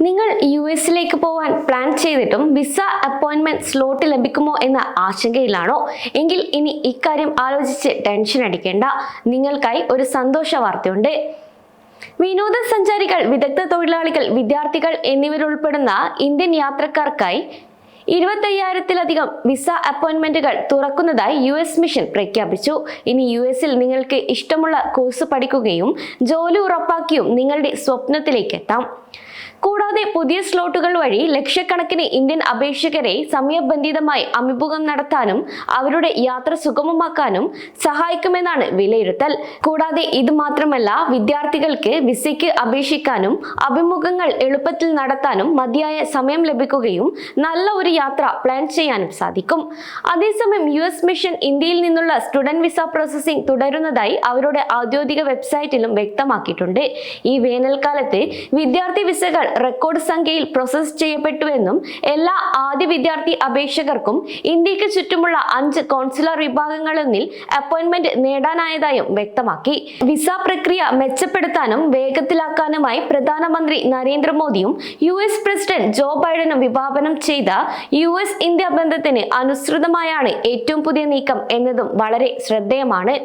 നിങ്ങൾ യു എസിലേക്ക് പോകാൻ പ്ലാൻ ചെയ്തിട്ടും വിസ അപ്പോയിൻമെന്റ് സ്ലോട്ട് ലഭിക്കുമോ എന്ന ആശങ്കയിലാണോ? എങ്കിൽ ഇനി ഇക്കാര്യം ആലോചിച്ച് ടെൻഷൻ അടിക്കേണ്ട. നിങ്ങൾക്കായി ഒരു സന്തോഷ വാർത്തയുണ്ട്. വിനോദസഞ്ചാരികൾ വിദഗ്ധ തൊഴിലാളികൾ വിദ്യാർത്ഥികൾ എന്നിവരുൾപ്പെടുന്ന ഇന്ത്യൻ യാത്രക്കാർക്കായി ഇരുപത്തയ്യായിരത്തിലധികം വിസ അപ്പോയിൻമെന്റുകൾ തുറക്കുന്നതായി യു എസ് മിഷൻ പ്രഖ്യാപിച്ചു. ഇനി യു എസിൽ നിങ്ങൾക്ക് ഇഷ്ടമുള്ള കോഴ്സ് പഠിക്കുകയും ജോലി ഉറപ്പാക്കിയും നിങ്ങളുടെ സ്വപ്നത്തിലേക്ക് എത്താം. കൂടാതെ പുതിയ സ്ലോട്ടുകൾ വഴി ലക്ഷക്കണക്കിന് ഇന്ത്യൻ അപേക്ഷകരെ സമയബന്ധിതമായി അഭിമുഖം നടത്താനും അവരുടെ യാത്ര സുഗമമാക്കാനും സഹായിക്കുമെന്നാണ് വിലയിരുത്തൽ. കൂടാതെ ഇത് മാത്രമല്ല വിദ്യാർത്ഥികൾക്ക് വിസയ്ക്ക് അപേക്ഷിക്കാനും അഭിമുഖങ്ങൾ എളുപ്പത്തിൽ നടത്താനും മതിയായ സമയം ലഭിക്കുകയും നല്ല ഒരു യാത്ര പ്ലാൻ ചെയ്യാനും സാധിക്കും. അതേസമയം യു എസ് മിഷൻ ഇന്ത്യയിൽ നിന്നുള്ള സ്റ്റുഡന്റ് വിസ പ്രോസസ്സിംഗ് തുടരുന്നതായി അവരുടെ ഔദ്യോഗിക വെബ്സൈറ്റിലും വ്യക്തമാക്കിയിട്ടുണ്ട്. ഈ വേനൽക്കാലത്ത് വിദ്യാർത്ഥി വിസകൾ റെക്കോർഡ് സംഖ്യയിൽ പ്രോസസ് ചെയ്യപ്പെട്ടുവെന്നും എല്ലാ ആദ്യ വിദ്യാർത്ഥി അപേക്ഷകർക്കും ഇന്ത്യയ്ക്ക് ചുറ്റുമുള്ള അഞ്ച് കോൺസുലർ വിഭാഗങ്ങളിൽ അപ്പോയിന്റ്മെന്റ് നേടാനായതായും വ്യക്തമാക്കി. വിസ പ്രക്രിയ മെച്ചപ്പെടുത്താനും വേഗത്തിലാക്കാനുമായി പ്രധാനമന്ത്രി നരേന്ദ്രമോദിയും യു എസ് പ്രസിഡന്റ് ജോ ബൈഡനും വിഭാവനം ചെയ്ത യു എസ് ഇന്ത്യ ബന്ധത്തിന് അനുസൃതമായാണ് ഏറ്റവും പുതിയ നീക്കം എന്നതും വളരെ ശ്രദ്ധേയമാണ്.